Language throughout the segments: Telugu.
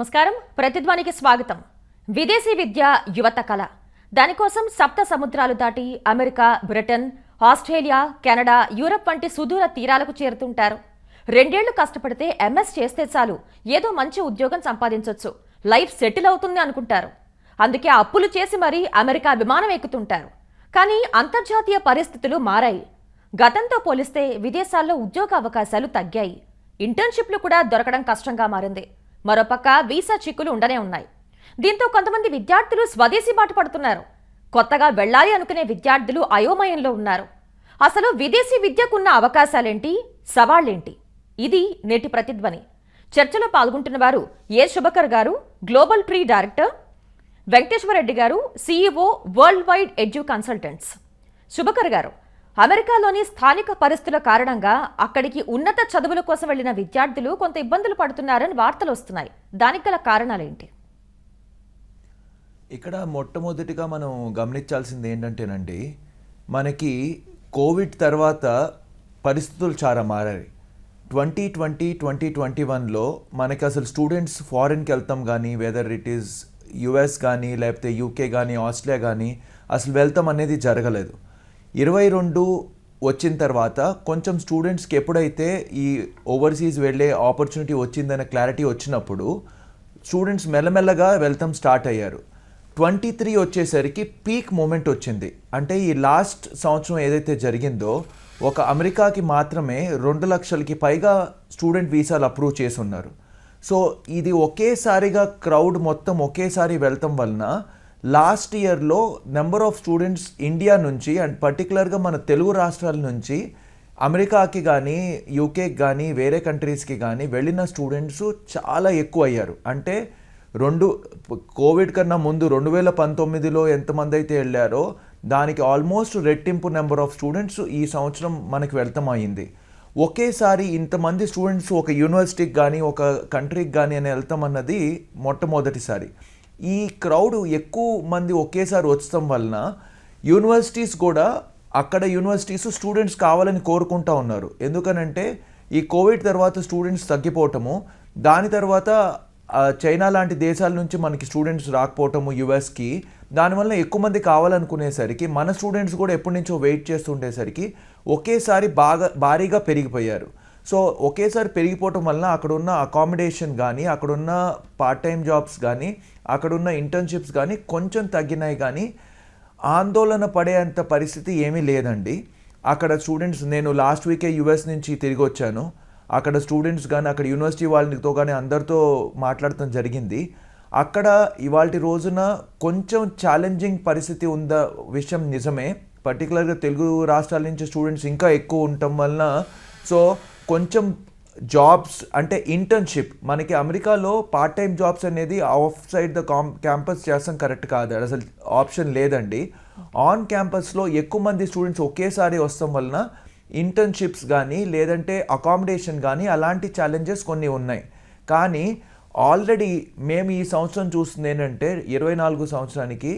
నమస్కారం. ప్రతిధ్వనికి స్వాగతం. విదేశీ విద్య యువత కళ. దానికోసం సప్త సముద్రాలు దాటి America Britain Australia Canada Europe వంటి సుదూర తీరాలకు చేరుతుంటారు. రెండేళ్ళు కష్టపడితే ఎంఎస్ చేస్తే చాలు. ఏదో మంచి ఉద్యోగం సంపాదించొచ్చు. లైఫ్ సెటిల్ అవుతుంది అనుకుంటారు. అందుకే అప్పులు చేసి మరీ అమెరికా విమానం ఎక్కుతుంటారు. కానీ అంతర్జాతీయ పరిస్థితులు మారాయి. గతంతో పోలిస్తే విదేశాల్లో ఉద్యోగ అవకాశాలు తగ్గాయి. ఇంటర్న్షిప్లు కూడా దొరకడం కష్టంగా మారింది. మరోపక్క వీసా చిక్కులు ఉండనే ఉన్నాయి. దీంతో కొంతమంది విద్యార్థులు స్వదేశీ బాట పడుతున్నారు. కొత్తగా వెళ్ళాలి అనుకునే విద్యార్థులు అయోమయంలో ఉన్నారు. అసలు విదేశీ విద్యకున్న అవకాశాలేంటి? సవాళ్ళేంటి ఇది నేటి ప్రతిధ్వని. చర్చలో పాల్గొంటున్న వారు ఏ Shubhakar garu? Global tree director Venkateswara Reddy garu CEO world wide edu consultants. Shubhakar garu అమెరికాలోని స్థానిక పరిస్థితుల కారణంగా అక్కడికి ఉన్నత చదువుల కోసం వెళ్ళిన విద్యార్థులు కొంత ఇబ్బందులు పడుతున్నారని వార్తలు వస్తున్నాయి. దానికి గల కారణాలేంటి? ఇక్కడ మొట్టమొదటిగా మనం గమనించాల్సింది ఏంటంటేనండి మనకి కోవిడ్ తర్వాత పరిస్థితులు చాలా మారాయి. ట్వంటీ ట్వంటీ ట్వంటీ ట్వంటీ వన్లో మనకి అసలు స్టూడెంట్స్ ఫారిన్కి వెళ్తాం కానీ వెదర్ ఇట్ ఈస్ యుఎస్ కానీ లేకపోతే యూకే కానీ ఆస్ట్రేలియా కానీ అసలు వెళ్తాం అనేది జరగలేదు. ఇరవై రెండు వచ్చిన తర్వాత కొంచెం స్టూడెంట్స్కి ఎప్పుడైతే ఈ ఓవర్సీస్ వెళ్ళే ఆపర్చునిటీ వచ్చిందనే క్లారిటీ వచ్చినప్పుడు స్టూడెంట్స్ మెల్లమెల్లగా వెళ్తాం స్టార్ట్ అయ్యారు. ట్వంటీ త్రీ వచ్చేసరికి పీక్ మూమెంట్ వచ్చింది. అంటే ఈ లాస్ట్ సంవత్సరం ఏదైతే జరిగిందో ఒక అమెరికాకి మాత్రమే రెండు లక్షలకి పైగా స్టూడెంట్ వీసాలు అప్రూవ్ చేసి ఉన్నారు. సో ఇది ఒకేసారిగా క్రౌడ్ మొత్తం ఒకేసారి వెళ్తాం వలన లాస్ట్ ఇయర్లో నెంబర్ ఆఫ్ స్టూడెంట్స్ ఇండియా నుంచి అండ్ పర్టికులర్గా మన తెలుగు రాష్ట్రాల నుంచి అమెరికాకి కానీ యూకేకి కానీ వేరే కంట్రీస్కి కానీ వెళ్ళిన స్టూడెంట్స్ చాలా ఎక్కువ అయ్యారు. అంటే రెండు కోవిడ్ కన్నా ముందు రెండు వేల పంతొమ్మిదిలో ఎంతమంది అయితే వెళ్ళారో దానికి ఆల్మోస్ట్ రెట్టింపు నెంబర్ ఆఫ్ స్టూడెంట్స్ ఈ సంవత్సరం మనకి వెళ్తామయ్యింది అయింది ఒకేసారి ఇంతమంది స్టూడెంట్స్ ఒక యూనివర్సిటీకి కానీ ఒక కంట్రీకి కానీ అని వెళ్తామన్నది మొట్టమొదటిసారి. ఈ క్రౌడ్ ఎక్కువ మంది ఒకేసారి వచ్చడం వలన యూనివర్సిటీస్ కూడా అక్కడ యూనివర్సిటీస్ స్టూడెంట్స్ కావాలని కోరుకుంటా ఉన్నారు. ఎందుకనంటే ఈ కోవిడ్ తర్వాత స్టూడెంట్స్ తగ్గిపోవటము దాని తర్వాత చైనా లాంటి దేశాల నుంచి మనకి స్టూడెంట్స్ రాకపోవటము యుఎస్కి దానివల్ల ఎక్కువ మంది కావాలనుకునేసరికి మన స్టూడెంట్స్ కూడా ఎప్పటి నుంచో వెయిట్ చేస్తుండేసరికి ఒకేసారి బాగా భారీగా పెరిగిపోయారు. సో ఒకేసారి పెరిగిపోవటం వలన అక్కడున్న అకామిడేషన్ కానీ అక్కడున్న పార్ట్ టైం జాబ్స్ కానీ అక్కడున్న ఇంటర్న్షిప్స్ కానీ కొంచెం తగ్గినాయి కానీ ఆందోళన పడేంత పరిస్థితి ఏమీ లేదండి. అక్కడ స్టూడెంట్స్ నేను లాస్ట్ వీకే యుఎస్ నుంచి తిరిగి వచ్చాను. అక్కడ స్టూడెంట్స్ కానీ అక్కడ యూనివర్సిటీ వాళ్ళతో కానీ అందరితో మాట్లాడటం జరిగింది. అక్కడ ఇవాళ రోజున కొంచెం ఛాలెంజింగ్ పరిస్థితి ఉంద విషయం నిజమే. పర్టికులర్గా తెలుగు రాష్ట్రాల నుంచి స్టూడెంట్స్ ఇంకా ఎక్కువ ఉండటం వలన సో కొంచెం జాబ్స్ అంటే ఇంటర్న్షిప్ మనకి అమెరికాలో పార్ట్ టైం జాబ్స్ అనేది off side the com campus చేస్తాం కరెక్ట్ కాదు. అసలు ఆప్షన్ లేదండి. ఆన్ క్యాంపస్లో ఎక్కువ మంది స్టూడెంట్స్ ఒకేసారి వస్తాం వలన ఇంటర్న్షిప్స్ కానీ లేదంటే అకామిడేషన్ కానీ అలాంటి ఛాలెంజెస్ కొన్ని ఉన్నాయి. కానీ ఆల్రెడీ మేము ఈ సంవత్సరం చూస్తుంది ఏంటంటే ఇరవై నాలుగు సంవత్సరానికి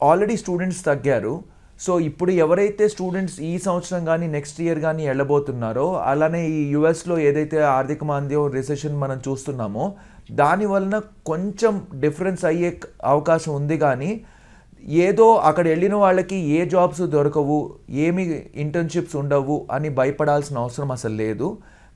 ఆల్రెడీ స్టూడెంట్స్ తగ్గారు. సో ఇప్పుడు ఎవరైతే స్టూడెంట్స్ ఈ సంవత్సరం కానీ నెక్స్ట్ ఇయర్ కానీ వెళ్ళబోతున్నారో అలానే ఈ యుఎస్లో ఏదైతే ఆర్థిక మాంద్యం రిసెషన్ మనం చూస్తున్నామో దాని వలన కొంచెం డిఫరెన్స్ అయ్యే అవకాశం ఉంది కానీ ఏదో అక్కడ వెళ్ళిన వాళ్ళకి ఏ జాబ్స్ దొరకవు ఏమి ఇంటర్న్షిప్స్ ఉండవు అని భయపడాల్సిన అవసరం అసలు లేదు.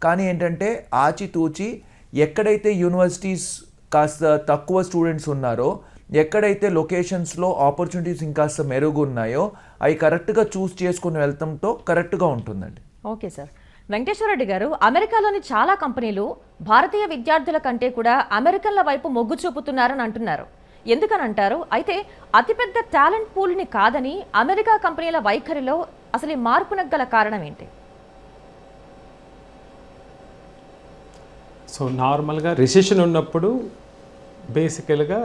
కానీ ఏంటంటే ఆచితూచి ఎక్కడైతే యూనివర్సిటీస్ కాస్త తక్కువ స్టూడెంట్స్ ఉన్నారో ఎక్కడైతే లొకేషన్స్లో ఆపర్చునిటీస్ ఇంకాస్త మెరుగు ఉన్నాయో అవి కరెక్ట్గా చూస్ చేసుకుని వెళ్తాంతో కరెక్ట్గా ఉంటుందండి. Okay sir. వెంకటేశ్వరరెడ్డి గారు అమెరికాలోని చాలా కంపెనీలు భారతీయ విద్యార్థుల కంటే కూడా అమెరికన్ల వైపు మొగ్గు చూపుతున్నారని అంటున్నారు. ఎందుకని అంటారు? అయితే అతిపెద్ద టాలెంట్ పూల్ని కాదని అమెరికా కంపెనీల వైఖరిలో అసలు ఈ మార్పునకు గల కారణం ఏంటి? సో నార్మల్గా రిసెషన్ ఉన్నప్పుడు బేసికల్గా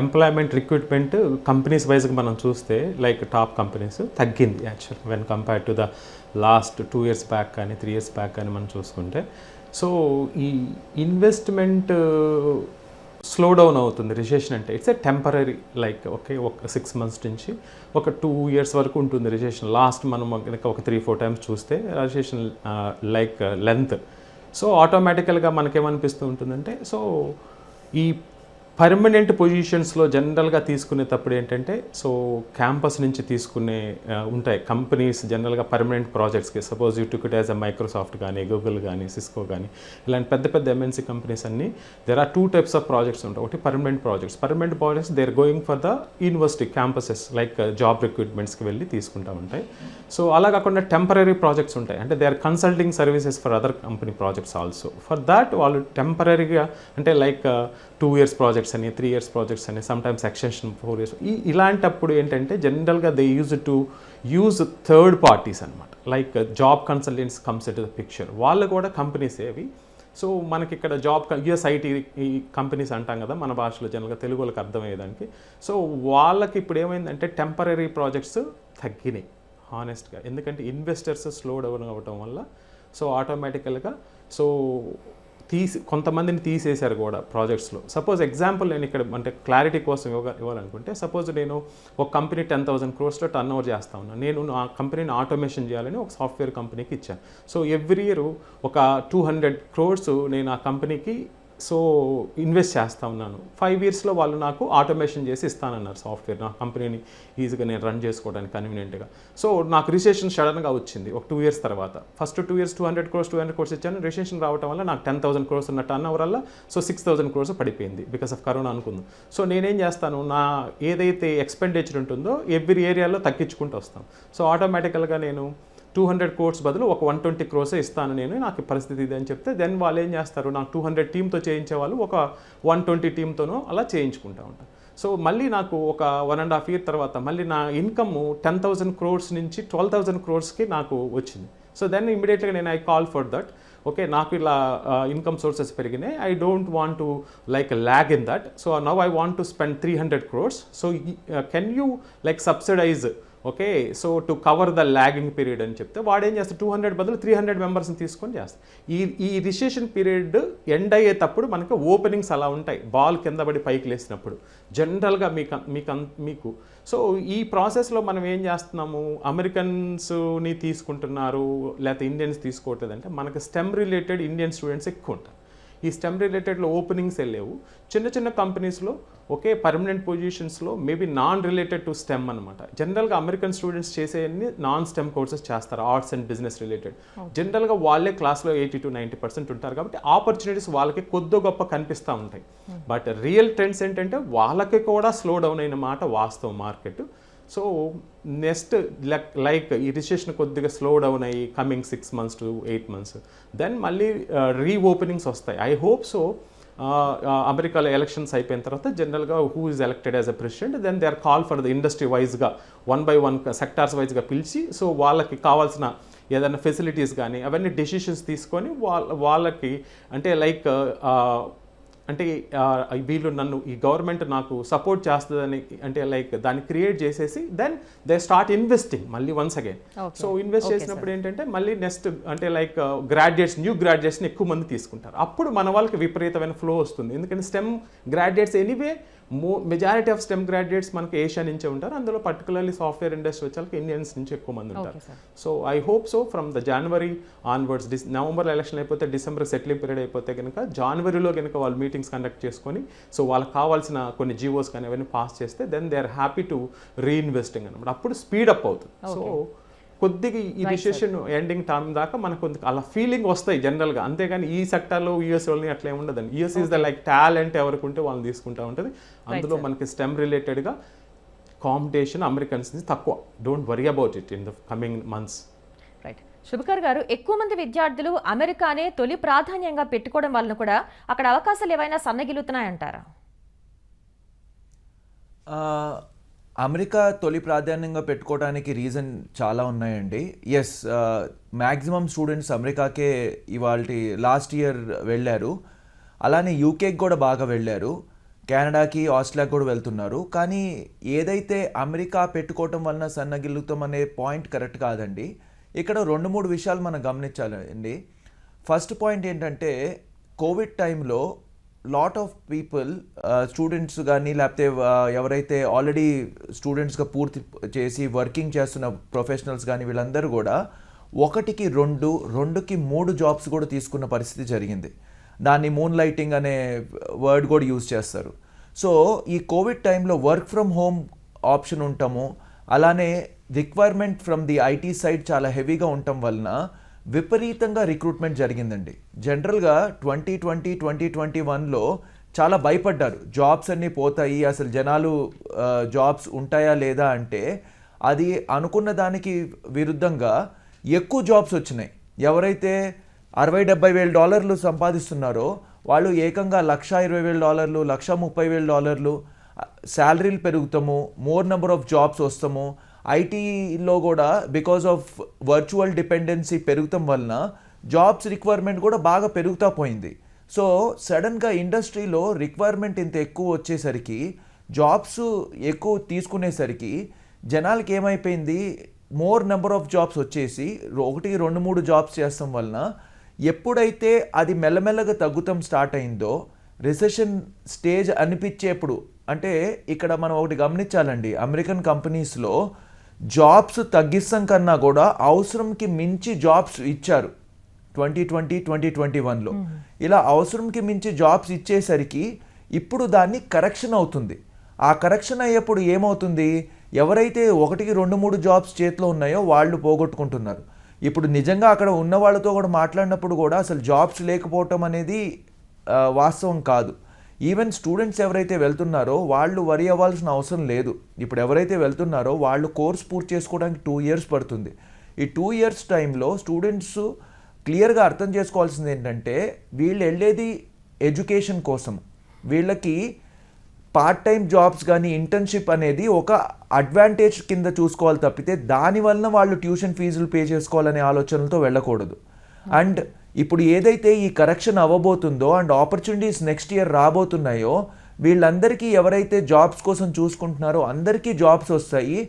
ఎంప్లాయ్మెంట్ రిక్రూట్మెంట్ కంపెనీస్ వైజ్గా మనం చూస్తే లైక్ టాప్ కంపెనీస్ తగ్గింది actual when compare to the last two years back కానీ త్రీ ఇయర్స్ బ్యాక్ కానీ మనం చూసుకుంటే. సో ఈ ఇన్వెస్ట్మెంట్ స్లో డౌన్ అవుతుంది. రిజెషన్ అంటే it's a temporary like okay ఒక సిక్స్ మంత్స్ నుంచి ఒక టూ ఇయర్స్ వరకు ఉంటుంది రిజెషన్ లాస్ట్ మనం ఒక త్రీ ఫోర్ టైమ్స్ చూస్తే రిజెషన్ లైక్ లెంత్ సో ఆటోమేటికల్గా మనకేమనిపిస్తూ ఉంటుందంటే సో ఈ పర్మనెంట్ పొజిషన్స్లో జనరల్గా తీసుకునేటప్పుడు ఏంటంటే సో క్యాంపస్ నుంచి తీసుకునే uh, ఉంటాయి. కంపెనీస్ జనరల్గా permanent ప్రాజెక్ట్స్కి suppose you took it as a Microsoft కానీ గూగుల్ కానీ సిస్కో కానీ ఇలాంటి పెద్ద పెద్ద ఎంఎన్సీ కంపెనీస్ అన్ని there are two types of projects ఉంటాయి. ఒకటి permanent projects permanent projects they are going for the university campuses like job రిక్రూట్మెంట్స్కి వెళ్ళి తీసుకుంటా ఉంటాయి. సో అలా కాకుండా టెంపరీ ప్రాజెక్ట్స్ ఉంటాయి. అంటే they are consulting services for other company projects also for that వాళ్ళు టెంపరీగా అంటే like uh, two years projects అని త్రీ ఇయర్స్ ప్రాజెక్ట్స్ అని సమ్టైమ్స్ ఎక్స్టెన్షన్ ఫోర్ ఇయర్స్ ఈ ఇలాంటప్పుడు ఏంటంటే జనరల్గా they use to use third parties అనమాట like job consultants comes to the picture వాళ్ళు కూడా కంపెనీస్ ఏవి? సో మనకి ఇక్కడ జాబ్ యుఎస్ ఐటీ ఈ కంపెనీస్ అంటాం కదా మన భాషలో జనరల్గా తెలుగు వాళ్ళకి అర్థమయ్యేదానికి. సో వాళ్ళకి ఇప్పుడు ఏమైందంటే టెంపరీ ప్రాజెక్ట్స్ తగ్గినాయి హానెస్ట్గా ఎందుకంటే ఇన్వెస్టర్స్ స్లో డౌన్ అవ్వటం వల్ల సో ఆటోమేటికల్గా సో తీసి కొంతమందిని తీసేశారు కూడా ప్రాజెక్ట్స్లో. సపోజ్ ఎగ్జాంపుల్ నేను ఇక్కడ అంటే క్లారిటీ కోసం ఇవ్వాలనుకుంటే సపోజ్ నేను ఒక కంపెనీ టెన్ థౌసండ్ క్రోర్స్లో టర్న్ ఓవర్ చేస్తా ఉన్నాను నేను నా కంపెనీని ఆటోమేషన్ చేయాలని ఒక సాఫ్ట్వేర్ కంపెనీకి ఇచ్చాను. సో ఎవ్రీ ఇయర్ ఒక టూ హండ్రెడ్ క్రోర్స్ నేను ఆ కంపెనీకి సో ఇన్వెస్ట్ చేస్తా ఉన్నాను. ఫైవ్ ఇయర్స్లో వాళ్ళు నాకు ఆటోమేషన్ చేసి ఇస్తానన్నారు సాఫ్ట్వేర్ నా కంపెనీని ఈజీగా నేను రన్ చేసుకోవడానికి కన్వీనియంట్గా సో నాకు రిజిస్ట్రేషన్ సడన్గా వచ్చింది ఒక టూ ఇయర్స్ తర్వాత. First two years two hundred crores two hundred crores ఇచ్చాను. రిజిస్ట్రేషన్ రావడం వల్ల నాకు టెన్ థౌసండ్ క్రోర్స్ ఉన్న టర్న్ ఓవర్ వల్ల సో సిక్స్ థౌసండ్ క్రోర్స్ పడిపోయింది బికాస్ ఆఫ్ కరోనా అనుకుందాం. సో నేనేం చేస్తాను? నా ఏదైతే ఎక్స్పెండిచర్ ఉంటుందో ఎవ్రీ ఏరియాలో తగ్గించుకుంటూ వస్తాను సో ఆటోమేటికల్గా నేను టూ హండ్రెడ్ క్రోర్స్ బదులు ఒక వన్ ట్వంటీ క్రోర్సే ఇస్తాను నేను నాకు పరిస్థితి ఇది అని చెప్తే దెన్ వాళ్ళు ఏం చేస్తారు? నాకు టూ హండ్రెడ్ టీంతో చేయించే వాళ్ళు ఒక వన్ ట్వంటీ టీమ్తోనో అలా చేయించుకుంటా ఉంటాను సో మళ్ళీ నాకు ఒక వన్ అండ్ హాఫ్ ఇయర్ తర్వాత మళ్ళీ నా ఇన్కమ్ టెన్ థౌసండ్ క్రోర్స్ నుంచి ట్వెల్వ్ థౌసండ్ క్రోర్స్కి నాకు వచ్చింది. సో దెన్ ఇమీడియట్గా నేను I call for that okay నాకు ఇలా ఇన్కమ్ సోర్సెస్ పెరిగినాయి. I don't want to like lag in that so now I want to spend three hundred crores so can you like subsidize okay so to cover the lagging period అని చెప్తే వాడు ఏం చేస్తాడు? టూ హండ్రెడ్ బదులు త్రీ హండ్రెడ్ మెంబర్స్ని తీసుకొని చేస్తాడు. ఈ ఈ రిజిస్ట్రేషన్ పీరియడ్ ఎండ్ అయ్యేటప్పుడు మనకి ఓపెనింగ్స్ అలా ఉంటాయి. బాల్ కింద పడి పైకి లేసినప్పుడు. జనరల్గా మీకు మీకు మీకు. సో ఈ ప్రాసెస్లో మనం ఏం చేస్తున్నాము? అమెరికన్స్ని తీసుకుంటున్నారు లేకపోతే ఇండియన్స్ తీసుకోవట్లేదంటే మనకు మనకి స్టెమ్ రిలేటెడ్ ఇండియన్ స్టూడెంట్స్ ఎక్కువ ఉంటారు. ఈ స్టెమ్ రిలేటెడ్లో ఓపెనింగ్స్ వెళ్ళేవు. చిన్న చిన్న కంపెనీస్లో ఒకే permanent పొజిషన్స్లో maybe non related to stem అనమాట జనరల్గా అమెరికన్ స్టూడెంట్స్ చేసేవన్నీ నాన్ స్టెమ్ కోర్సెస్ చేస్తారు ఆర్ట్స్ అండ్ బిజినెస్ రిలేటెడ్. జనరల్గా వాళ్ళే క్లాస్లో ఎయిటీ టు నైంటీ పర్సెంట్ ఉంటారు కాబట్టి ఆపర్చునిటీస్ వాళ్ళకి కొద్ది గొప్ప కనిపిస్తూ ఉంటాయి. బట్ రియల్ ట్రెండ్స్ ఏంటంటే వాళ్ళకి కూడా స్లో డౌన్ అయిన మాట వాస్తవం market. So next like like ఈ రిజిస్ట్రేషన్ కొద్దిగా స్లో డౌన్ అయ్యి coming six months to eight months then మళ్ళీ రీ ఓపెనింగ్స్ వస్తాయి. ఐ హోప్ సో అమెరికాలో ఎలక్షన్స్ అయిపోయిన తర్వాత జనరల్గా who is elected as a president then they are call for the industry వైజ్గా వన్ బై వన్ సెక్టార్స్ వైజ్గా పిలిచి సో వాళ్ళకి కావాల్సిన ఏదైనా ఫెసిలిటీస్ కానీ అవన్నీ డెసిషన్స్ తీసుకొని వాళ్ళ వాళ్ళకి అంటే లైక్ అంటే వీళ్ళు నన్ను ఈ గవర్నమెంట్ నాకు సపోర్ట్ చేస్తుందని అంటే లైక్ దాన్ని క్రియేట్ చేసేసి దెన్ దే స్టార్ట్ ఇన్వెస్టింగ్ మళ్ళీ వన్స్ అగైన్. సో ఇన్వెస్ట్ చేసినప్పుడు ఏంటంటే మళ్ళీ నెక్స్ట్ అంటే లైక్ గ్రాడ్యుయేట్స్ న్యూ గ్రాడ్యుయేట్స్ని ఎక్కువ మంది తీసుకుంటారు. అప్పుడు మన వాళ్ళకి విపరీతమైన ఫ్లో వస్తుంది. ఎందుకంటే స్టెమ్ గ్రాడ్యుయేట్స్ ఎనీవే మో మెజారిటీ ఆఫ్ స్టెమ్ గ్రాడ్యుయేట్స్ మనకి ఏషియా నుంచే ఉంటారు. అందులో పర్టికులర్లీ సాఫ్ట్వేర్ ఇండస్ట్రీ వచ్చే వాళ్ళకి ఇండియన్స్ నుంచి ఎక్కువ మంది ఉంటారు. So I hope so from the January onwards this November election అయిపోతే డిసెంబర్ సెటిలింగ్ పీరియడ్ అయిపోతే కనుక జనవరిలో కనుక వాళ్ళు మీటింగ్స్ కండక్ట్ చేసుకొని సో వాళ్ళకి కావాల్సిన కొన్ని జీవోస్ కానీ అవన్నీ పాస్ చేస్తే then they are happy to reinvesting అనమాట అప్పుడు స్పీడ్ అప్ అవుతుంది. సో కొద్దిగా ఈ రిసెషన్ ఎండింగ్ టైం దాకా మనకు కొంత అలా ఫీలింగ్ వస్తాయి జనరల్గా అంతేగాని ఈ సెక్టార్లో యూఎస్ వాళ్ళని అట్లా ఏమి ఉండదండి. US is the like talent ఎవరికి ఉంటే వాళ్ళని తీసుకుంటా ఉంటుంది. అందులో మనకి స్టెమ్ రిలేటెడ్గా కాంపిటీషన్ అమెరికన్స్ నుంచి తక్కువ. Don't worry about it in the coming months right Shubhakar garu ఎక్కువ మంది విద్యార్థులు అమెరికానే తొలి ప్రాధాన్యంగా పెట్టుకోవడం వలన కూడా అక్కడ అవకాశాలు ఏవైనా సన్నగిలుతున్నాయంటారా ఆ, అమెరికా తొలి ప్రాధాన్యంగా పెట్టుకోవడానికి రీజన్ చాలా ఉన్నాయండి. ఎస్ మ్యాక్సిమం స్టూడెంట్స్ అమెరికాకే ఇవాళ లాస్ట్ ఇయర్ వెళ్ళారు. అలానే యూకేకి కూడా బాగా వెళ్ళారు. కెనడాకి ఆస్ట్రేలియాకి కూడా వెళ్తున్నారు. కానీ ఏదైతే అమెరికా పెట్టుకోవటం వలన సన్నగిల్లుతాం అనే పాయింట్ కరెక్ట్ కాదండి. ఇక్కడ రెండు మూడు విషయాలు మనం గమనించాలండి. ఫస్ట్ పాయింట్ ఏంటంటే కోవిడ్ టైంలో లాట్ ఆఫ్ పీపుల్ స్టూడెంట్స్ కానీ లేకపోతే uh, ఎవరైతే ఆల్రెడీ స్టూడెంట్స్గా పూర్తి చేసి వర్కింగ్ చేస్తున్న ప్రొఫెషనల్స్ కానీ వీళ్ళందరూ కూడా ఒకటికి రెండు రెండుకి మూడు జాబ్స్ కూడా తీసుకున్న పరిస్థితి జరిగింది. దాన్ని మూన్ లైటింగ్ అనే వర్డ్ కూడా యూజ్ చేస్తారు. సో ఈ కోవిడ్ టైంలో వర్క్ ఫ్రమ్ హోమ్ ఆప్షన్ ఉంటాము అలానే requirement from the IT side చాలా హెవీగా ఉండటం వలన విపరీతంగా రిక్రూట్మెంట్ జరిగిందండి. జనరల్గా ట్వంటీ ట్వంటీ ట్వంటీ ట్వంటీ వన్లో చాలా భయపడ్డారు. జాబ్స్ అన్నీ పోతాయి అసలు జనాలు జాబ్స్ ఉంటాయా లేదా అంటే అది అనుకున్న దానికి విరుద్ధంగా ఎక్కువ జాబ్స్ వచ్చినాయి. ఎవరైతే అరవై డెబ్బై వేల డాలర్లు సంపాదిస్తున్నారో వాళ్ళు ఏకంగా లక్ష ఇరవై వేల డాలర్లు లక్ష ముప్పై వేల డాలర్లు శాలరీలు పెరుగుతాము మోర్ నెంబర్ ఆఫ్ జాబ్స్ వస్తాము ఐటీలో కూడా బికాస్ ఆఫ్ వర్చువల్ డిపెండెన్సీ పెరుగుతాం వలన జాబ్స్ రిక్వైర్మెంట్ కూడా బాగా పెరుగుతా పోయింది. సో సడన్గా ఇండస్ట్రీలో రిక్వైర్మెంట్ ఇంత ఎక్కువ వచ్చేసరికి జాబ్స్ ఎక్కువ తీసుకునేసరికి జనాలకి ఏమైపోయింది? మోర్ నెంబర్ ఆఫ్ జాబ్స్ వచ్చేసి ఒకటి రెండు మూడు జాబ్స్ చేస్తాం వలన ఎప్పుడైతే అది మెల్లమెల్లగా తగ్గుతాం స్టార్ట్ అయిందో రిసెషన్ స్టేజ్ అనిపించేప్పుడు అంటే ఇక్కడ మనం ఒకటి గమనించాలండి అమెరికన్ కంపెనీస్లో జాబ్స్ తగ్గిస్తాం కన్నా కూడా అవసరంకి మించి జాబ్స్ ఇచ్చారు ట్వంటీ ట్వంటీ ట్వంటీ ట్వంటీ వన్లో ఇలా అవసరంకి మించి జాబ్స్ ఇచ్చేసరికి ఇప్పుడు దాన్ని కరెక్షన్ అవుతుంది. ఆ కరెక్షన్ అయ్యేప్పుడు ఏమవుతుంది? ఎవరైతే ఒకటికి రెండు మూడు జాబ్స్ చేతిలో ఉన్నాయో వాళ్ళు పోగొట్టుకుంటున్నారు. ఇప్పుడు నిజంగా అక్కడ ఉన్న వాళ్ళతో కూడా మాట్లాడినప్పుడు కూడా అసలు జాబ్స్ లేకపోవటం అనేది వాస్తవం కాదు. ఈవెన్ స్టూడెంట్స్ ఎవరైతే వెళ్తున్నారో వాళ్ళు వరి అవ్వాల్సిన అవసరం లేదు. ఇప్పుడు ఎవరైతే వెళ్తున్నారో వాళ్ళు కోర్స్ పూర్తి చేసుకోవడానికి టూ ఇయర్స్ పడుతుంది. ఈ టూ ఇయర్స్ టైంలో స్టూడెంట్స్ క్లియర్గా అర్థం చేసుకోవాల్సింది ఏంటంటే వీళ్ళు వెళ్ళేది ఎడ్యుకేషన్ కోసం. వీళ్ళకి పార్ట్ టైం జాబ్స్ కానీ ఇంటర్న్షిప్ అనేది ఒక అడ్వాంటేజ్ కింద చూసుకోవాలి తప్పితే దానివల్ల వాళ్ళు ట్యూషన్ ఫీజులు పే చేసుకోవాలనే ఆలోచనలతో వెళ్ళకూడదు. అండ్ ఇప్పుడు ఏదైతే ఈ కరెక్షన్ అవ్వబోతుందో అండ్ ఆపర్చునిటీస్ నెక్స్ట్ ఇయర్ రాబోతున్నాయో వీళ్ళందరికీ ఎవరైతే జాబ్స్ కోసం చూసుకుంటున్నారో అందరికీ జాబ్స్ వస్తాయి.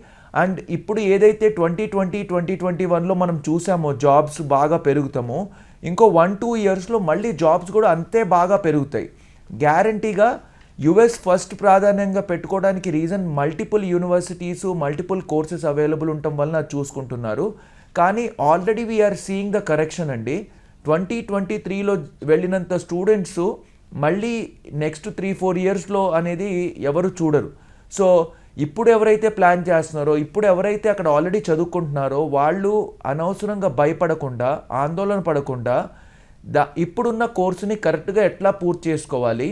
అండ్ ఇప్పుడు ఏదైతే ట్వంటీ ట్వంటీ ట్వంటీ ట్వంటీ వన్లో మనం చూసామో జాబ్స్ బాగా పెరుగుతామో ఇంకో వన్ టూ ఇయర్స్లో మళ్ళీ జాబ్స్ కూడా అంతే బాగా పెరుగుతాయి. గ్యారంటీగా యుఎస్ ఫస్ట్ ప్రాధాన్యంగా పెట్టుకోవడానికి reason multiple universities multiple courses available ఉండటం వలన చూసుకుంటున్నారు. కానీ already we are seeing the correction అండి. ట్వంటీ ట్వంటీ త్రీలో వెళ్ళినంత స్టూడెంట్స్ మళ్ళీ నెక్స్ట్ త్రీ ఫోర్ ఇయర్స్లో అనేది ఎవరు చూడరు. సో ఇప్పుడు ఎవరైతే ప్లాన్ చేస్తున్నారో ఇప్పుడు ఎవరైతే అక్కడ ఆల్రెడీ చదువుకుంటున్నారో వాళ్ళు అనవసరంగా భయపడకుండా ఆందోళన పడకుండా దా ఇప్పుడున్న కోర్సుని కరెక్ట్గా ఎట్లా పూర్తి చేసుకోవాలి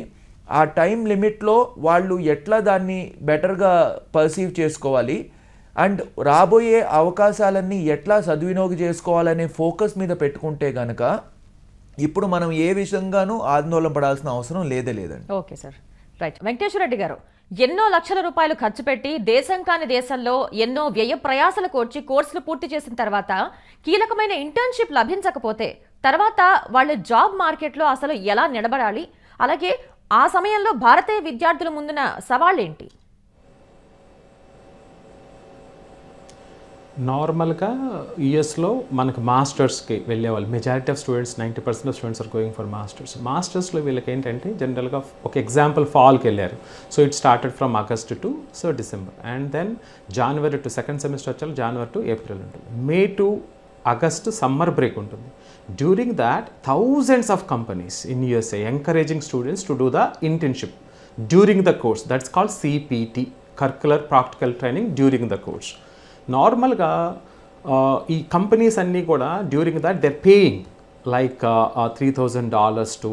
ఆ టైం లిమిట్లో వాళ్ళు ఎట్లా దాన్ని బెటర్గా పర్సీవ్ చేసుకోవాలి అండ్ రాబోయే అవకాశాలన్నీ ఎట్లా సద్వినియోగం చేసుకోవాలనే ఫోకస్ మీద పెట్టుకుంటే గనక ఇప్పుడు మనం ఏ విషయంగానూ ఆందోళన పడాల్సిన అవసరం లేదే లేదండి. Okay sir. Right. Venkateswara Reddy garu ఎన్నో లక్షల రూపాయలు ఖర్చు పెట్టి దేశం కాని దేశంలో ఎన్నో వ్యయ ప్రయాసలు కోర్చి కోర్సులు పూర్తి చేసిన తర్వాత కీలకమైన ఇంటర్న్షిప్ లభించకపోతే తర్వాత వాళ్ళు జాబ్ మార్కెట్లో అసలు ఎలా నిలబడాలి? అలాగే ఆ సమయంలో భారతీయ విద్యార్థుల ముందున సవాళ్ళేంటి? నార్మల్గా యూఎస్లో మనకు మాస్టర్స్కి వెళ్ళేవాళ్ళు. Majority of students ninety percent of students are going for masters మాస్టర్స్లో వీళ్ళకి ఏంటంటే జనరల్గా ఒక ఎగ్జాంపుల్ ఫాల్కి వెళ్ళారు. So it started from August to so December and then January to second semester వచ్చాలి January to April ఉంటుంది. May to August summer break ఉంటుంది. During that thousands of companies in USA encouraging students to do the internship during the course that's called CPT curricular practical training during the course నార్మల్గా ఈ కంపెనీస్ అన్నీ కూడా during that they're paying like three thousand dollars to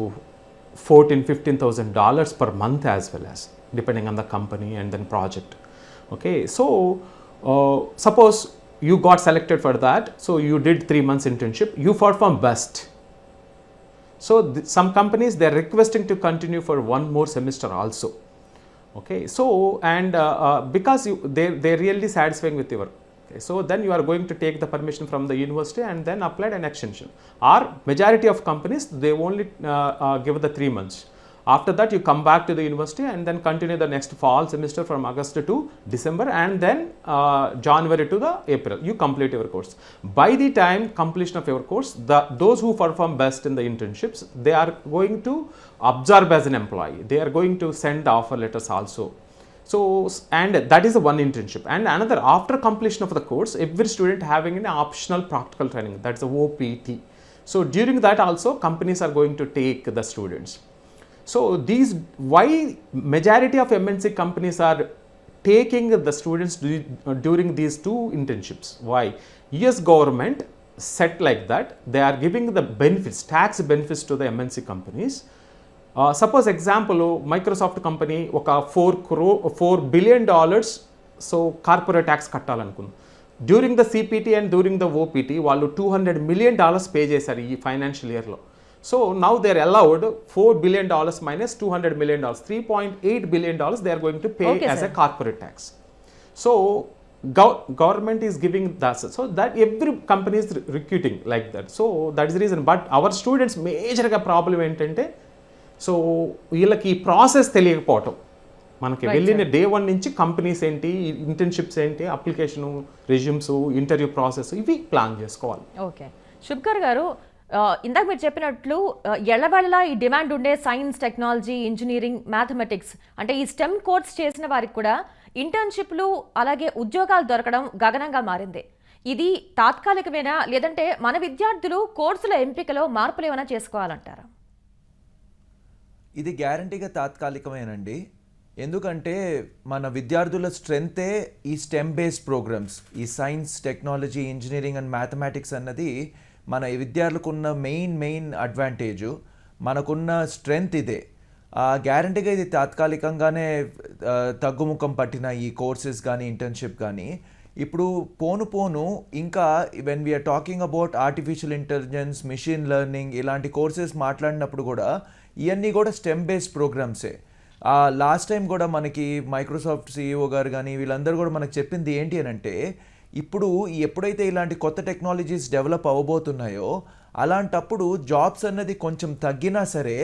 fourteen fifteen thousand dollars per month as well as depending on the company and then project okay so suppose you got selected for that so you did 3 months internship you perform best so th- some companies they're requesting to continue for one more semester also okay so and uh, uh, because you they they're really satisfying with your okay, so then you are going to take the permission from the university and then apply an extension. Or majority of companies they only uh, uh, give the 3 months. After that you come back to the university and then continue the next fall semester from august to december and then uh, january to the april. You complete your course. By the time completion of your course the those who perform best in the internships they are going to absorb as an employee. They are going to send the offer letters also so, and that is the one internship. And another, after completion of the course, every student having an optional practical training, that's the OPT. So, during that also, companies are going to take the students. So, these, why majority of MNC companies are taking the students uh, during these two internships? Why? US government set like that, they are giving the benefits, tax benefits to the MNC companies Suppose example Microsoft company ఒక four crow four billion dollars so corporate tax కట్టాలనుకుంది. During the CPT and during the OPT వాళ్ళు two hundred million dollars pay చేశారు ఈ ఫైనాన్షియల్ ఇయర్లో so now they are allowed four billion dollars minus two hundred million dollars three point eight billion dollars they are going to pay as. A corporate tax so government is giving thus so that every company is recruiting like that so that is reason but our students మేజర్గా ప్రాబ్లం ఏంటంటే సో వీళ్ళకి ఈ ప్రాసెస్ తెలియకపోవటం. మనకి వెళ్ళిన డే వన్ నుంచి కంపెనీస్ ఏంటి ఇంటర్న్షిప్స్ ఏంటి అప్లికేషను రెజ్యూమ్స్ ఇంటర్వ్యూ ప్రాసెస్ ఇవి ప్లాన్ చేసుకోవాలి. ఓకే. శుభ్కర్ గారు ఇందాక మీరు చెప్పినట్లు ఆ, ఎళ్ళవెళ్ళ ఈ డిమాండ్ ఉండే సైన్స్ టెక్నాలజీ ఇంజనీరింగ్ మ్యాథమెటిక్స్ అంటే ఈ స్టెమ్ కోర్స్ చేసిన వారికి కూడా ఇంటర్న్షిప్లు అలాగే ఉద్యోగాలు దొరకడం గగనంగా మారింది. ఇది తాత్కాలికమేనా లేదంటే మన విద్యార్థులు కోర్సుల ఎంపికలో మార్పులు ఏమైనా చేసుకోవాలంటారా? ఇది గ్యారంటీగా తాత్కాలికమేనండి. ఎందుకంటే మన విద్యార్థుల స్ట్రెంతే ఈ స్టెమ్ బేస్డ్ ప్రోగ్రామ్స్ ఈ science technology engineering and mathematics అన్నది మన విద్యార్థులకు ఉన్న మెయిన్ మెయిన్ అడ్వాంటేజ్ మనకున్న స్ట్రెంగ్త్ ఇదే. గ్యారంటీగా ఇది తాత్కాలికంగానే తగ్గుముఖం పట్టిన ఈ కోర్సెస్ కానీ ఇంటర్న్షిప్ కానీ ఇప్పుడు పోను పోను ఇంకా when we're talking about artificial intelligence machine learning ఇలాంటి కోర్సెస్ మాట్లాడినప్పుడు కూడా ఇవన్నీ కూడా స్టెమ్ బేస్డ్ ప్రోగ్రామ్సే లాస్ట్ టైం కూడా మనకి మైక్రోసాఫ్ట్ సిఇఓ గారు కానీ వీళ్ళందరూ కూడా మనకు చెప్పింది ఏంటి అని అంటే ఇప్పుడు ఎప్పుడైతే ఇలాంటి కొత్త టెక్నాలజీస్ డెవలప్ అవ్వబోతున్నాయో అలాంటప్పుడు జాబ్స్ అన్నది కొంచెం తగ్గినా సరే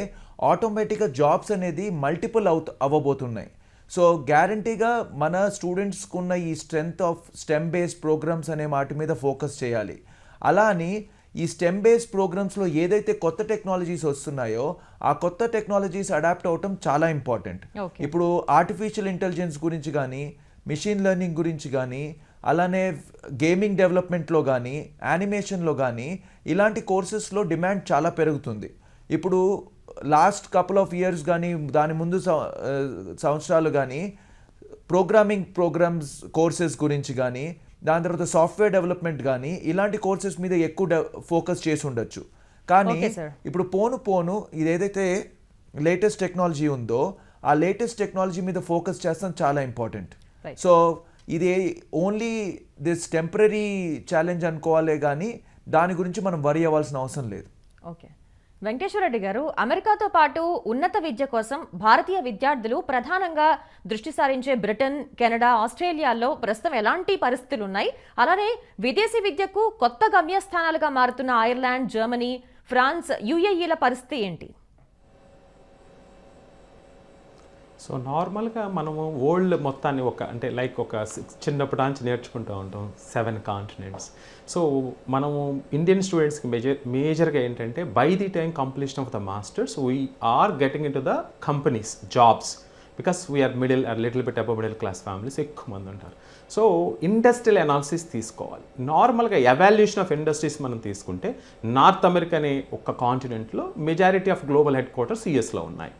ఆటోమేటిక్గా జాబ్స్ అనేది మల్టిపుల్ అవుత అవ్వబోతున్నాయి సో గ్యారంటీగా మన స్టూడెంట్స్కున్న ఈ strength of stem based programs అనే వాటి మీద ఫోకస్ చేయాలి. అలా అని ఈ స్టెమ్ బేస్డ్ ప్రోగ్రామ్స్లో ఏదైతే కొత్త టెక్నాలజీస్ వస్తున్నాయో ఆ కొత్త టెక్నాలజీస్ అడాప్ట్ అవటం చాలా ఇంపార్టెంట్. ఇప్పుడు ఆర్టిఫిషియల్ ఇంటెలిజెన్స్ గురించి కానీ మిషన్ లెర్నింగ్ గురించి కానీ అలానే గేమింగ్ డెవలప్మెంట్లో కానీ యానిమేషన్లో కానీ ఇలాంటి కోర్సెస్లో డిమాండ్ చాలా పెరుగుతుంది ఇప్పుడు లాస్ట్ కపుల్ ఆఫ్ ఇయర్స్ కానీ దాని ముందు సంవత్సరాలు కానీ ప్రోగ్రామింగ్ ప్రోగ్రామ్స్ కోర్సెస్ గురించి కానీ దాని తర్వాత సాఫ్ట్వేర్ డెవలప్మెంట్ కానీ ఇలాంటి కోర్సెస్ మీద ఎక్కువ ఫోకస్ చేసి ఉండొచ్చు కానీ. ఇప్పుడు పోను పోను ఇది ఏదైతే లేటెస్ట్ టెక్నాలజీ ఉందో ఆ లేటెస్ట్ టెక్నాలజీ మీద ఫోకస్ చేస్తాం చాలా ఇంపార్టెంట్. సో ఇది ఓన్లీ దిస్ టెంపరీ ఛాలెంజ్ అనుకోవాలే కానీ దాని గురించి మనం వరి అవ్వాల్సిన అవసరం లేదు ఓకే వెంకటేశ్వరరెడ్డి గారు అమెరికాతో పాటు ఉన్నత విద్య కోసం భారతీయ విద్యార్థులు ప్రధానంగా దృష్టి సారించే బ్రిటన్ కెనడా ఆస్ట్రేలియాలో ప్రస్తుతం ఎలాంటి పరిస్థితులు ఉన్నాయి అలానే విదేశీ విద్యకు కొత్త గమ్యస్థానాలుగా మారుతున్న ఐర్లాండ్ జర్మనీ ఫ్రాన్స్ యుఏఈల పరిస్థితి ఏంటి? సో నార్మల్గా మనము వరల్డ్ మొత్తాన్ని ఒక అంటే లైక్ ఒక సిక్స్ చిన్నప్పటి నుంచి నేర్చుకుంటూ ఉంటాం. సెవెన్ కాంటినెంట్స్ సో మనము ఇండియన్ స్టూడెంట్స్కి మేజర్ మేజర్గా ఏంటంటే by the time completion of the masters we are getting into the companies jobs because we're middle or little bit above middle class families ఎక్కువ మంది ఉంటారు. సో ఇండస్ట్రియల్ అనాలిసిస్ తీసుకోవాలి. నార్మల్గా ఎవాల్యుయేషన్ ఆఫ్ ఇండస్ట్రీస్ మనం తీసుకుంటే నార్త్ అమెరికా అనే ఒక కాంటినెంట్లో majority of global headquarters యూఎస్లో ఉన్నాయి.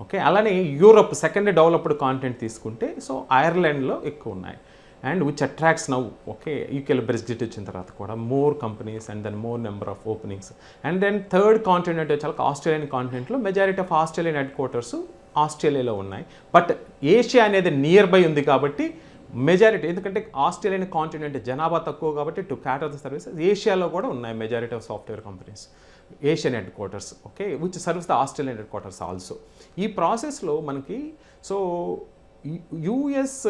ఓకే? అలానే యూరప్ సెకండ్ డెవలప్డ్ కాంటెంట్ తీసుకుంటే సో ఐర్లాండ్లో ఎక్కువ ఉన్నాయి. And which attracts now okay? యూకేలో బ్రెగ్జిట్ వచ్చిన తర్వాత కూడా more companies and then more number of openings and then third continent వచ్చాక ఆస్ట్రేలియన్ కాంటినెంట్లో majority of Australian headquarters ఆస్ట్రేలియాలో ఉన్నాయి. బట్ ఏషియా అనేది నియర్ బై ఉంది కాబట్టి మెజారిటీ ఎందుకంటే ఆస్ట్రేలియన్ కాంటినెంట్ జనాభా తక్కువ కాబట్టి టు క్యాటర్ ద సర్వీసెస్ ఏషియాలో కూడా ఉన్నాయి majority of software companies Asian headquarters okay which service the Australian headquarters also ఈ ప్రాసెస్లో మనకి సో యుఎస్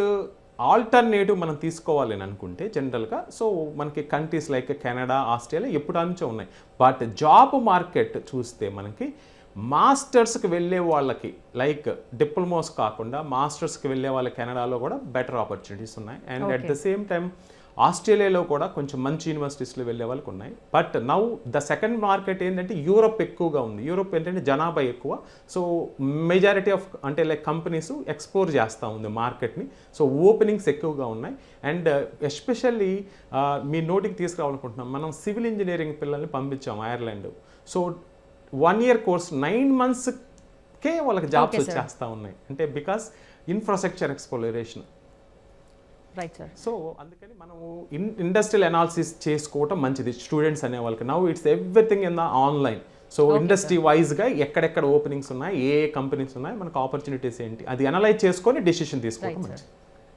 ఆల్టర్నేటివ్ మనం తీసుకోవాలి అని అనుకుంటే జనరల్గా సో మనకి కంట్రీస్ లైక్ కెనడా ఆస్ట్రేలియా ఎప్పుడు నుంచో ఉన్నాయి. బట్ జాబ్ మార్కెట్ చూస్తే మనకి మాస్టర్స్కి వెళ్ళే వాళ్ళకి లైక్ డిప్లొమోస్ కాకుండా మాస్టర్స్కి వెళ్ళే వాళ్ళ కెనడాలో కూడా బెటర్ ఆపర్చునిటీస్ ఉన్నాయి. And at the same time ఆస్ట్రేలియాలో కూడా కొంచెం మంచి యూనివర్సిటీస్లో వెళ్ళే వాళ్ళకి ఉన్నాయి. But now the second market ఏంటంటే యూరోప్ ఎక్కువగా ఉంది. యూరోప్ ఏంటంటే జనాభా ఎక్కువ. సో మెజారిటీ ఆఫ్ అంటే లైక్ కంపెనీస్ ఎక్స్ప్లోర్ చేస్తూ ఉంది మార్కెట్ని. సో ఓపెనింగ్స్ ఎక్కువగా ఉన్నాయి. అండ్ ఎస్పెషల్లీ మీ నోటికి తీసుకురావాలనుకుంటున్నాం. మనం సివిల్ ఇంజనీరింగ్ పిల్లల్ని పంపించాం Ireland. So one year course nine మంత్స్కే వాళ్ళకి జాబ్స్. వచ్చేస్తూ ఉన్నాయి. అంటే because infrastructure exploration right sir so అందుకని మనము ఇన్ ఇండస్ట్రియల్ అనాలిసిస్ చేసుకోవటం మంచిది. స్టూడెంట్స్ అనే వాళ్ళకి now it's everything in the online so industry వైజ్గా ఎక్కడెక్కడ ఓపెనింగ్స్ ఉన్నాయి ఏ ఏ కంపెనీస్ ఉన్నాయి మనకు ఆపర్చునిటీస్ ఏంటి అది అనలైజ్ చేసుకొని డెసిషన్ తీసుకోవడం రైట్ మంచిది.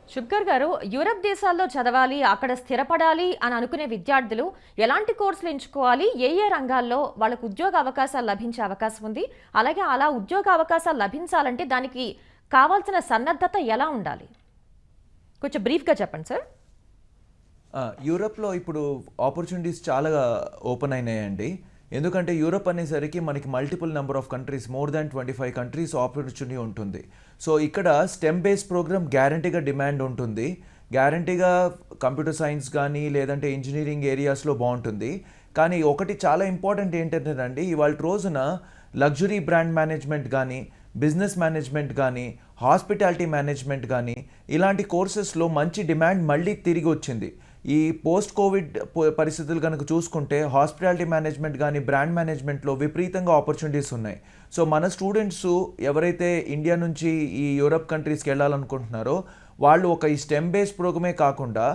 శుభ్కర్ గారు యూరప్ దేశాల్లో చదవాలి అక్కడ స్థిరపడాలి అని అనుకునే విద్యార్థులు ఎలాంటి కోర్సులు ఎంచుకోవాలి ఏ ఏ రంగాల్లో వాళ్ళకు ఉద్యోగ అవకాశాలు లభించే అవకాశం ఉంది అలాగే అలా ఉద్యోగ అవకాశాలు లభించాలంటే దానికి కావాల్సిన సన్నద్ధత ఎలా ఉండాలి కొంచెం బ్రీఫ్గా చెప్పండి సార్ యూరప్లో ఇప్పుడు ఆపర్చునిటీస్ చాలా ఓపెన్ అయినాయండి. ఎందుకంటే యూరప్ అనేసరికి మనకి multiple number of countries more than twenty five countries opportunity ఉంటుంది. సో ఇక్కడ స్టెమ్ బేస్డ్ ప్రోగ్రామ్ గ్యారంటీగా డిమాండ్ ఉంటుంది. గ్యారంటీగా కంప్యూటర్ సైన్స్ కానీ లేదంటే ఇంజనీరింగ్ ఏరియాస్లో బాగుంటుంది. కానీ ఒకటి చాలా ఇంపార్టెంట్ ఏంటంటేనండి ఇవాళ రోజున లగ్జరీ బ్రాండ్ మేనేజ్మెంట్ కానీ బిజినెస్ మేనేజ్మెంట్ కానీ హాస్పిటాలిటీ మేనేజ్మెంట్ కానీ ఇలాంటి కోర్సెస్లో మంచి డిమాండ్ మళ్ళీ తిరిగి వచ్చింది. ఈ పోస్ట్ కోవిడ్ పరిస్థితులు కనుక చూసుకుంటే హాస్పిటాలిటీ మేనేజ్మెంట్ కానీ బ్రాండ్ మేనేజ్మెంట్లో విపరీతంగా ఆపర్చునిటీస్ ఉన్నాయి. సో మన స్టూడెంట్స్ ఎవరైతే ఇండియా నుంచి ఈ యూరప్ కంట్రీస్కి వెళ్ళాలనుకుంటున్నారో వాళ్ళు ఒక ఈ స్టెమ్ బేస్డ్ ప్రోగ్రామే కాకుండా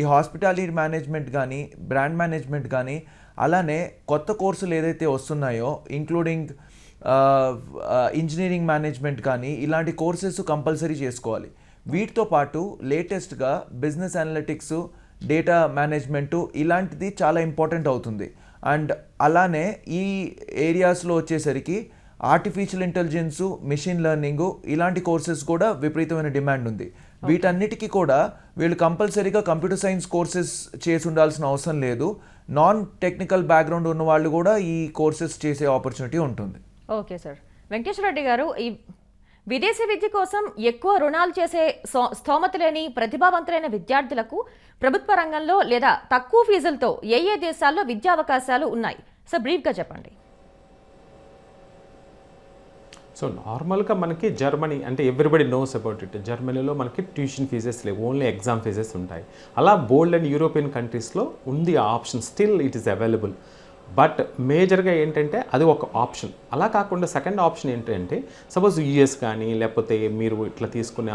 ఈ హాస్పిటాలిటీ మేనేజ్మెంట్ కానీ బ్రాండ్ మేనేజ్మెంట్ కానీ అలానే కొత్త కోర్సులు ఏదైతే వస్తున్నాయో ఇంక్లూడింగ్ ఇంజనీరింగ్ మేనేజ్మెంట్ కానీ ఇలాంటి కోర్సెస్ కంపల్సరీ చేసుకోవాలి. వీటితో పాటు లేటెస్ట్గా బిజినెస్ అనలిటిక్స్ డేటా మేనేజ్మెంటు ఇలాంటిది చాలా ఇంపార్టెంట్ అవుతుంది. అండ్ అలానే ఈ ఏరియాస్లో వచ్చేసరికి ఆర్టిఫిషియల్ ఇంటెలిజెన్సు మిషన్ లెర్నింగు ఇలాంటి కోర్సెస్ కూడా విపరీతమైన డిమాండ్ ఉంది. వీటన్నిటికీ కూడా వీళ్ళు కంపల్సరీగా కంప్యూటర్ సైన్స్ కోర్సెస్ చేసి ఉండాల్సిన అవసరం లేదు. నాన్ టెక్నికల్ బ్యాక్గ్రౌండ్ ఉన్న వాళ్ళు కూడా ఈ కోర్సెస్ చేసే ఆపర్చునిటీ ఉంటుంది. Okay sir. వెంకటేశ్వర రెడ్డి గారు ఈ విదేశీ విద్య కోసం ఎక్కువ రుణాలు చేసే స్తోమత లేని ప్రతిభావంతులైన విద్యార్థులకు ప్రభుత్వ రంగంలో లేదా తక్కువ ఫీజులతో ఏ ఏ దేశాల్లో విద్యా అవకాశాలు ఉన్నాయి? సార్ బ్రీఫ్గా చెప్పండి. సో నార్మల్గా మనకి జర్మనీ అంటే ఎవ్రీబడి నోస్ అబౌట్ ఇట్. జర్మనీలో మనకి ట్యూషన్ ఫీజెస్ లేవు ఓన్లీ ఎగ్జామ్ ఫీజెస్ ఉంటాయి. అలా బోల్డ్ అండ్ యూరోపియన్ కంట్రీస్లో ఉంది ఆ option. Still it is available. But మేజర్గా ఏంటంటే అది ఒక ఆప్షన్. అలా కాకుండా సెకండ్ ఆప్షన్ ఏంటంటే సపోజ్ యుఎస్ కానీ లేకపోతే మీరు ఇట్లా తీసుకునే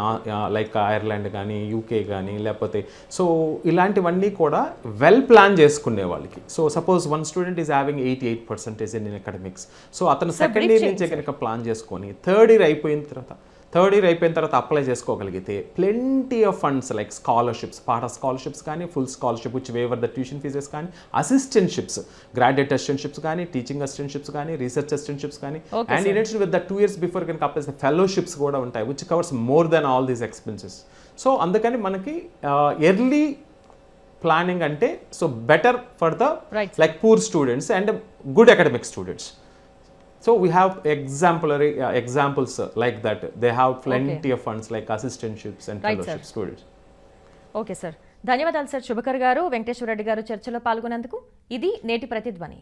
లైక్ ఐర్లాండ్ కానీ యూకే కానీ లేకపోతే సో ఇలాంటివన్నీ కూడా వెల్ ప్లాన్ చేసుకునే వాళ్ళకి. So suppose one student is having eighty eight percentage in academics. So అతను సెకండ్ ఇయర్ నుంచి కనుక ప్లాన్ చేసుకొని థర్డ్ ఇయర్ అయిపోయిన తర్వాత థర్డ్ ఇయర్ అయిపోయిన తర్వాత అప్లై చేసుకోగలిగితే plenty of funds like scholarships of scholarships కానీ full scholarship which waiver the tuition fees కానీ అసిస్టెంట్షిప్స్ గ్రాడ్యుయేట్ అసిస్టెంట్షిప్స్ కానీ టీచింగ్ అసిస్టెంట్షిప్స్ కానీ రీసెర్చ్ అసిస్టెంట్షిప్స్ కానీ. And in with the two years before కనుక అప్లై ఫెలోషిప్స్ కూడా ఉంటాయి which covers more than all these expenses so అందుకని మనకి ఎర్లీ ప్లానింగ్ అంటే so better for the Right. like poor students and good academic students so we have exemplary uh, examples uh, like that they have plenty of funds like assistantships and Right, sir. fellowship students okay sir ధన్యవాదాలు సార్ శుభకర్ గారు వెంకటేశ్వర రెడ్డి గారు చర్చలో పాల్గొన్నందుకు ఇది నేటి ప్రతిధ్వని